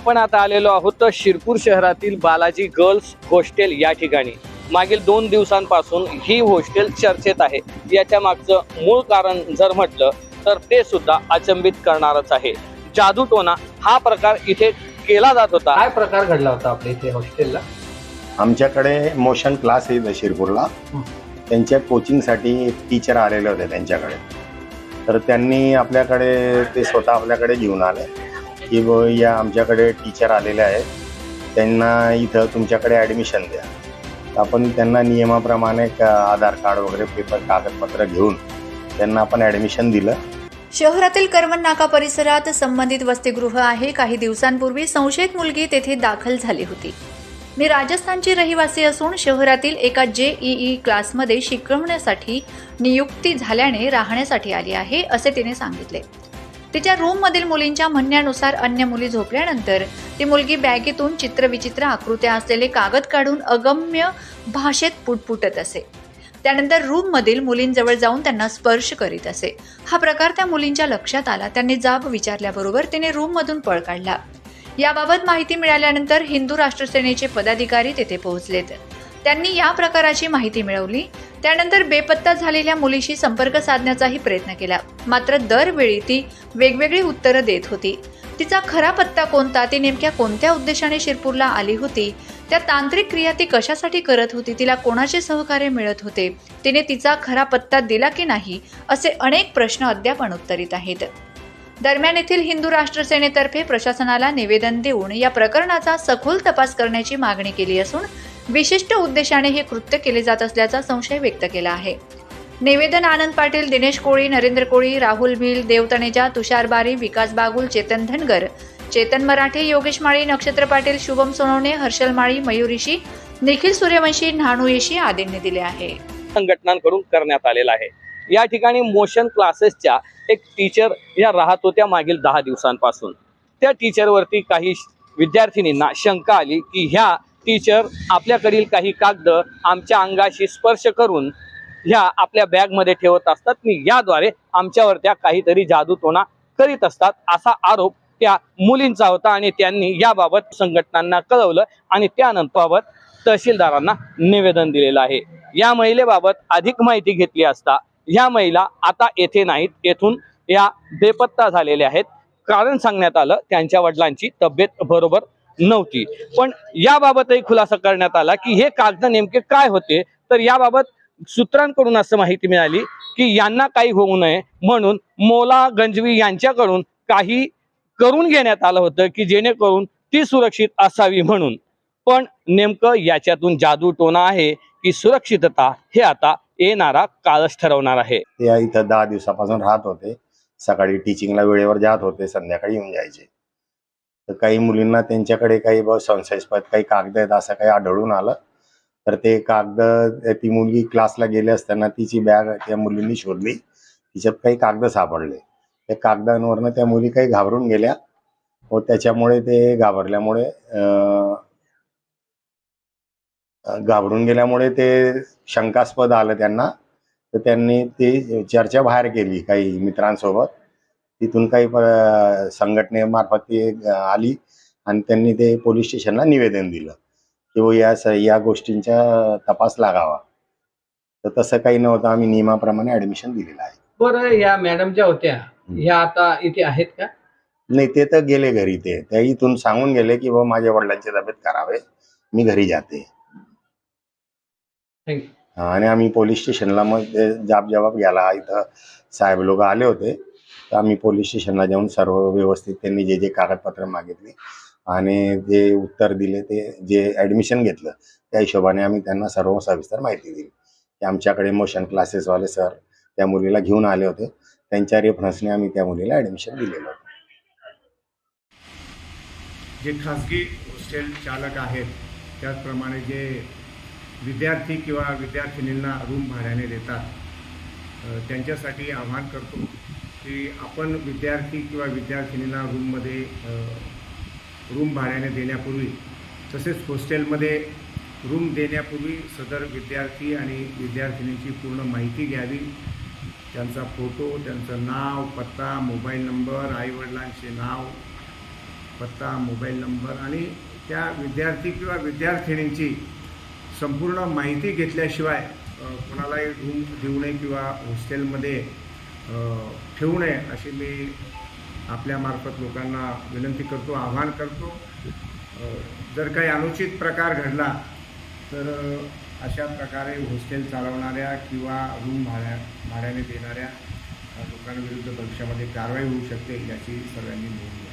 आपण आता आलेलो आहोत शिरपूर शहरातील बालाजी गर्ल्स हॉस्टेल या ठिकाणी. मागील दोन दिवसांपासून ही हॉस्टेल चर्चेत आहे. याच्या मागचं मूळ कारण जर म्हटलं तर ते सुद्धा अचंबित करणारच आहे. जादूटोना हा प्रकार इथे केला जात होता. काय प्रकार घडला होता आपल्या इथे हॉस्टेलला? आमच्याकडे मोशन क्लास आहे शिरपूरला. हं. त्यांच्या कोचिंगसाठी टीचर आलेले होते त्यांच्याकडे. तर त्यांनी आपल्याकडे ते स्वतः आपल्याकडे घेऊन आले. की या आमच्याकडे टीचर आलेले आहेत. त्यांना इथं तुमच्याकडे ॲडमिशन द्या. आपण त्यांना नियमाप्रमाणे आधार कार्ड वगैरे पेपर कागदपत्र घेऊन त्यांना आपण ॲडमिशन दिलं. शहरातील करमन नाका परिसरात संबंधित वसतिगृह आहे. काही दिवसांपूर्वी संशयित मुलगी तेथे दाखल झाली होती. मी राजस्थानची रहिवासी असून शहरातील एका जेईई क्लासमध्ये शिकवण्यासाठी नियुक्ती झाल्याने राहण्यासाठी आली आहे असे तिने सांगितले. तिच्या रूममधील मुलींच्या म्हणण्यानुसार अन्य मुली झोपल्यानंतर ती मुलगी बॅगेतून चित्रविचित्र आकृत्या असलेले कागद काढून अगम्य भाषेत पुटपुटत असे. त्यानंतर रूममधील मुलींजवळ जाऊन त्यांना स्पर्श करीत असे. हा प्रकार त्या मुलींच्या लक्षात आला. त्यांनी जाब विचारल्याबरोबर तिने रूममधून पळ काढला. याबाबत माहिती मिळाल्यानंतर हिंदू राष्ट्रसेनेचे पदाधिकारी तेथे पोहोचलेत. त्यांनी या प्रकाराची माहिती मिळवली. त्यानंतर बेपत्ता झालेल्या मुलीशी संपर्क साधण्याचाही प्रयत्न केला. मात्र दरवेळी ती वेगवेगळी उत्तरं देत होती. तिचा खरा पत्ता कोणता ती नेमक्या कोणत्या उद्देशाने शिरपूरला आली होती त्या तांत्रिक क्रिया ती कशासाठी करत होती तिला कोणाचे सहकार्य मिळत होते तिने तिचा खरा पत्ता दिला की नाही असे अनेक प्रश्न अद्याप अनुत्तरित आहेत. दरम्यान येथील हिंदू राष्ट्र सेनेतर्फे प्रशासनाला निवेदन देऊन या प्रकरणाचा सखोल तपास करण्याची मागणी केली असून विशिष्ट उद्देशाने हे कृत्य केले जात असल्याचा संशय व्यक्त केला आहे. निवेदन आनंद पाटील दिनेश कोळी नरेंद्र कोळी राहुल भिल देव तनेजा तुषार बारी विकास बागुल चेतन धनगर चेतन मराठे योगेश माळी नक्षत्र पाटील शुभम सोनवणे हर्षल माळी मयुरीशी निखिल सूर्यवंशी न्हाणुयशी आदींनी दिले आहे. संघटनांकडून करण्यात आलेला आहे. या ठिकाणी मोशन क्लासेसच्या एक टीचर या राहत होत्या मागील दहा दिवसांपासून. त्या टीचरवरती काही विद्यार्थिनींना शंका आली की ह्या टीचर आपल्याकडील काही कागद आमच्या अंगाशी स्पर्श करून ह्या आपल्या बॅगमध्ये ठेवत असतात. आणि याद्वारे आमच्यावर त्या काहीतरी जादूटोणा करीत असतात. असा आरोप त्या मुलींचा होता आणि त्यांनी याबाबत संघटनांना कळवलं आणि त्यानंतर तहसीलदारांना निवेदन दिलेलं आहे. या महिलेबाबत अधिक माहिती घेतली असता ह्या महिला आता येथे नाहीत. येथून या बेपत्ता झालेल्या आहेत. कारण सांगण्यात आलं त्यांच्या वडिलांची तब्येत बरोबर नव्हती. पण याबाबतही खुलासा करण्यात आला की हे कागद नेमके काय होते? तर याबाबत सूत्रांकडून असं माहिती मिळाली की यांना काही होऊ नये म्हणून मोला गंजवी यांच्याकडून काही करून घेण्यात आलं होतं की जेणेकरून ती सुरक्षित असावी म्हणून. पण नेमकं याच्यातून जादू टोना आहे की सुरक्षितता हे आता येणारा काळच ठरवणार आहे. ते या इथं दहा दिवसापासून राहत होते. सकाळी टीचिंगला वेळेवर जात होते संध्याकाळी येऊन जायचे. तर काही मुलींना त्यांच्याकडे काही ब संशयास्पद काही कागद आहेत असं काही आढळून आलं. तर ते कागद ती मुलगी क्लासला गेली असताना तिची बॅग त्या मुलींनी शोधली. तिच्यात काही कागद सापडले. त्या कागदांवरनं त्या मुली काही घाबरून गेल्या व त्याच्यामुळे ते घाबरल्यामुळे अं, घाबरून गेल्यामुळे ते शंकास्पद आलं त्यांना. तर त्यांनी ती चर्चा बाहेर केली काही मित्रांसोबत. तिथून काही संघटनेमार्फत ती अं, आली आणि त्यांनी ते पोलीस स्टेशनला निवेदन दिलं की बुवा या स- या गोष्टींचा तपास लागावा. तर तसं काही नव्हतं. आम्ही नियमाप्रमाणे ऍडमिशन दिलेलं आहे. बरं या मॅडम ज्या होत्या ह्या आता इथे आहेत का? नाही ते तर गेले घरी. ते त्या इथून सांगून गेले की बाबा माझ्या वडिलांची तब्येत आहे. मी घरी जाते. आणि आम्ही पोलीस स्टेशनला मग जाब जबाब घ्यायला इथं साहेब लोक आले होते. तर आम्ही पोलीस स्टेशनला जाऊन सर्व व्यवस्थित त्यांनी जे जे कागदपत्र मागितले आणि जे उत्तर दिले ते जे ऍडमिशन घेतलं त्या हिशोबाने आम्ही त्यांना सर्व सविस्तर माहिती दिली. की आमच्याकडे मोशन क्लासेसवाले सर त्या मुलीला घेऊन आले होते. त्यांच्या रेफरन्सने आम्ही त्या मुलीला ऍडमिशन दिलेलं होतं. जे खासगी हॉस्टेल चालक आहेत त्याचप्रमाणे जे विद्यार्थी किंवा विद्यार्थिनींना रूम भाड्याने देतात त्यांच्यासाठी आवाहन करतो. की आपण विद्यार्थी किंवा विद्यार्थिनींना रूममध्ये रूम भाड्याने देण्यापूर्वी तसेच हॉस्टेलमध्ये रूम देण्यापूर्वी सदर विद्यार्थी आणि विद्यार्थिनींची पूर्ण माहिती घ्यावी. त्यांचा फोटो त्यांचं नाव पत्ता मोबाईल नंबर आईवडिलांचे नाव पत्ता मोबाईल नंबर आणि त्या विद्यार्थी किंवा विद्यार्थिनींची संपूर्ण माहिती घेतल्याशिवाय कोणालाही रूम देऊ नये किंवा हॉस्टेलमध्ये ठेवू नये अशी मी आपल्यामार्फत लोकांना विनंती करतो आवाहन करतो. जर काही अनुचित प्रकार घडला तर अशा प्रकारे हॉस्टेल चालवणाऱ्या किंवा रूम भाड्या भाड्याने देणाऱ्या लोकांविरुद्ध भविष्यामध्ये कारवाई होऊ शकते याची सर्वांनी नोंद घ्या